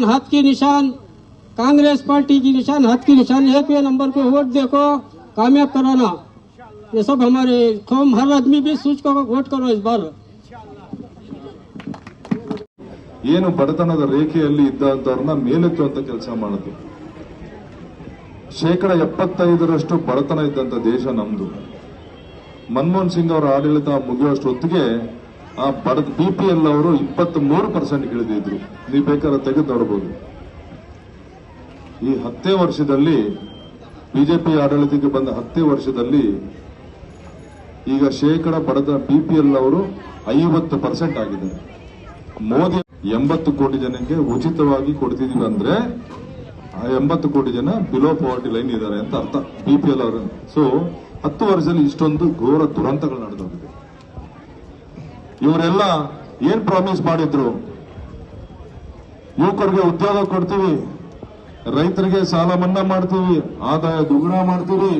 हाथ के निशान, कांग्रेस पार्टी की निशान, हाथ की निशान एक पे नंबर पे वोट देखो, कामयाब कराना। ये सब हमारे कौम हर आदमी भी सूचकों को वोट करो इस बार। ಏನು ಬಡತನದ ರೇಖೆಯಲ್ಲಿ ಇದ್ದಂಥವ್ರನ್ನ ಮೇಲೆತ್ತುವಂತ ಕೆಲಸ ಮಾಡುದು ಶೇಕಡ ಎಪ್ಪತ್ತೈದರಷ್ಟು ಬಡತನ ಇದ್ದಂತ ದೇಶ ನಮ್ದು. ಮನಮೋಹನ್ ಸಿಂಗ್ ಅವರ ಆಡಳಿತ ಮುಗಿಯುವಷ್ಟೊತ್ತಿಗೆ ಆ ಬಡ ಬಿಪಿಎಲ್ ಅವರು ಇಪ್ಪತ್ತ್ ಮೂರು ಪರ್ಸೆಂಟ್ ಇಳಿದಿದ್ರು ನೀವು ಬೇಕಾದ್ರೆ ತೆಗೆದು ನೋಡಬಹುದು ಈ ಹತ್ತೇ ವರ್ಷದಲ್ಲಿ ಬಿಜೆಪಿ ಆಡಳಿತಕ್ಕೆ ಬಂದ ಹತ್ತೇ ವರ್ಷದಲ್ಲಿ ಈಗ ಶೇಕಡ ಬಡತನ ಬಿಪಿಎಲ್ ಅವರು ಐವತ್ತು ಪರ್ಸೆಂಟ್ ಆಗಿದ್ದಾರೆ. ಮೋದಿ ಎಂಬತ್ತು ಕೋಟಿ ಜನಕ್ಕೆ ಉಚಿತವಾಗಿ ಕೊಡ್ತಿದೀವಿ ಅಂದ್ರೆ ಆ ಎಂಬತ್ತು ಕೋಟಿ ಜನ ಬಿಲೋ ಪಾವರ್ಟಿ ಲೈನ್ ಇದ್ದಾರೆ ಅಂತ ಅರ್ಥ ಬಿ ಪಿ ಎಲ್ ಅವರು ಸೊ ಹತ್ತು ವರ್ಷದಲ್ಲಿ ಇಷ್ಟೊಂದು ಘೋರ ದುರಂತಗಳು ನಡೆದೋಗಿದೆ. ಇವರೆಲ್ಲ ಏನ್ ಪ್ರಾಮಿಸ್ ಮಾಡಿದ್ರು? ಯುವಕರಿಗೆ ಉದ್ಯೋಗ ಕೊಡ್ತೀವಿ, ರೈತರಿಗೆ ಸಾಲ ಮನ್ನಾ ಮಾಡ್ತೀವಿ, ಆದಾಯ ದುಗುಣ ಮಾಡ್ತೀವಿ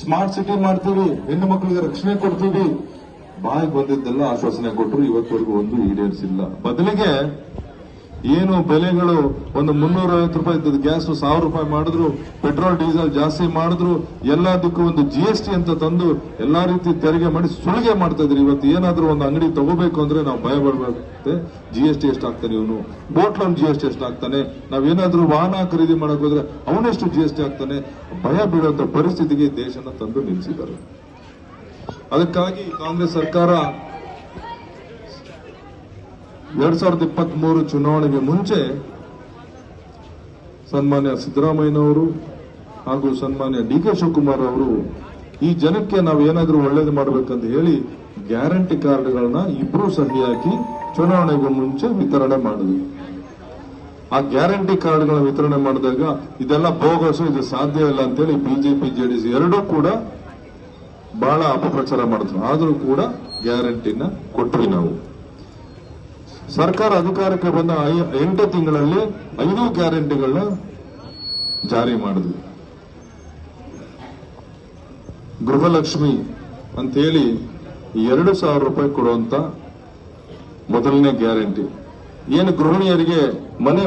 ಸ್ಮಾರ್ಟ್ ಸಿಟಿ ಮಾಡ್ತೀವಿ, ಹೆಣ್ಣು ಮಕ್ಕಳಿಗೆ ರಕ್ಷಣೆ ಕೊಡ್ತೀವಿ ಬಾಯಿಗೆ ಬಂದಿದ್ದೆಲ್ಲ ಆಶ್ವಾಸನೆ ಕೊಟ್ಟರು, ಇವತ್ತವರೆಗೂ ಒಂದು ಈಡೇರಿಸಿಲ್ಲ. ಬದಲಿಗೆ ಏನು ಬೆಲೆಗಳು ಒಂದು ಮುನ್ನೂರ ಐವತ್ತು ರೂಪಾಯಿ ಇದ್ದದ್ದು, ಗ್ಯಾಸ್ ಸಾವಿರ ರೂಪಾಯಿ ಮಾಡಿದ್ರು, ಪೆಟ್ರೋಲ್, ಡೀಸೆಲ್ ಜಾಸ್ತಿ ಮಾಡಿದ್ರು, ಎಲ್ಲದಕ್ಕೂ ಒಂದು ಜಿ ಎಸ್ ಟಿ ಅಂತ ತಂದು ಎಲ್ಲಾ ರೀತಿ ತೆರಿಗೆ ಮಾಡಿ ಸುಳಿಗೆ ಮಾಡ್ತಾ ಇದ್ರಿ. ಇವತ್ತು ಏನಾದ್ರೂ ಒಂದು ಅಂಗಡಿ ತಗೋಬೇಕು ಅಂದ್ರೆ ನಾವು ಭಯ ಪಡ್ಬೇಕಂತೆ. ಜಿ ಎಸ್ ಟಿ ಎಷ್ಟು ಹಾಕ್ತಾನೆ ಇವನು? Boat loan G S T ಎಷ್ಟು ಹಾಕ್ತಾನೆ ನಾವೇನಾದ್ರೂ ವಾಹನ ಖರೀದಿ ಮಾಡಕ್ ಹೋದ್ರೆ ಅವನೆಷ್ಟು ಜಿ ಎಸ್ ಟಿ ಆಗ್ತಾನೆ? ಭಯ ಬೀಳುವಂತ ಪರಿಸ್ಥಿತಿಗೆ ದೇಶನ ತಂದು ನಿಲ್ಲಿಸಿದ್ದಾರೆ. ಅದಕ್ಕಾಗಿ ಕಾಂಗ್ರೆಸ್ ಸರ್ಕಾರ ಎರಡ್ ಸಾವಿರದ ಇಪ್ಪತ್ತ್ ಮೂರು ಚುನಾವಣೆಗೆ ಮುಂಚೆ ಸನ್ಮಾನ್ಯ ಸಿದ್ದರಾಮಯ್ಯನವರು ಹಾಗೂ ಸನ್ಮಾನ್ಯ ಡಿ ಕೆ ಶಿವಕುಮಾರ್ ಅವರು ಈ ಜನಕ್ಕೆ ನಾವು ಏನಾದರೂ ಒಳ್ಳೇದು ಮಾಡಬೇಕಂತ ಹೇಳಿ ಗ್ಯಾರಂಟಿ ಕಾರ್ಡ್ಗಳನ್ನ ಇಬ್ರು ಸಹಿ ಹಾಕಿ ಚುನಾವಣೆಗೆ ಮುಂಚೆ ವಿತರಣೆ ಮಾಡಿದ್ವಿ. ಆ ಗ್ಯಾರಂಟಿ ಕಾರ್ಡ್ಗಳ ವಿತರಣೆ ಮಾಡಿದಾಗ ಇದೆಲ್ಲ ಬೋಗಸು, ಇದು ಸಾಧ್ಯ ಇಲ್ಲ ಅಂತೇಳಿ ಬಿಜೆಪಿ, ಜೆಡಿಎಸ್ ಎರಡೂ ಕೂಡ ಬಹಳ ಅಪಪ್ರಚಾರ ಮಾಡಿದ್ರು ಆದರೂ ಕೂಡ ಗ್ಯಾರಂಟಿನ ಕೊಟ್ವಿ ನಾವು. ಸರ್ಕಾರ ಅಧಿಕಾರಕ್ಕೆ ಬಂದ ಎಂಟು ತಿಂಗಳಲ್ಲಿ ಐದು ಗ್ಯಾರಂಟಿಗಳನ್ನ ಜಾರಿ ಮಾಡಿದ್ವಿ. ಗೃಹಲಕ್ಷ್ಮಿ ಅಂತೇಳಿ ಎರಡು ಸಾವಿರ ರೂಪಾಯಿ ಕೊಡುವಂತ ಮೊದಲನೇ ಗ್ಯಾರಂಟಿ. ಏನು ಗೃಹಿಣಿಯರಿಗೆ ಮನೆ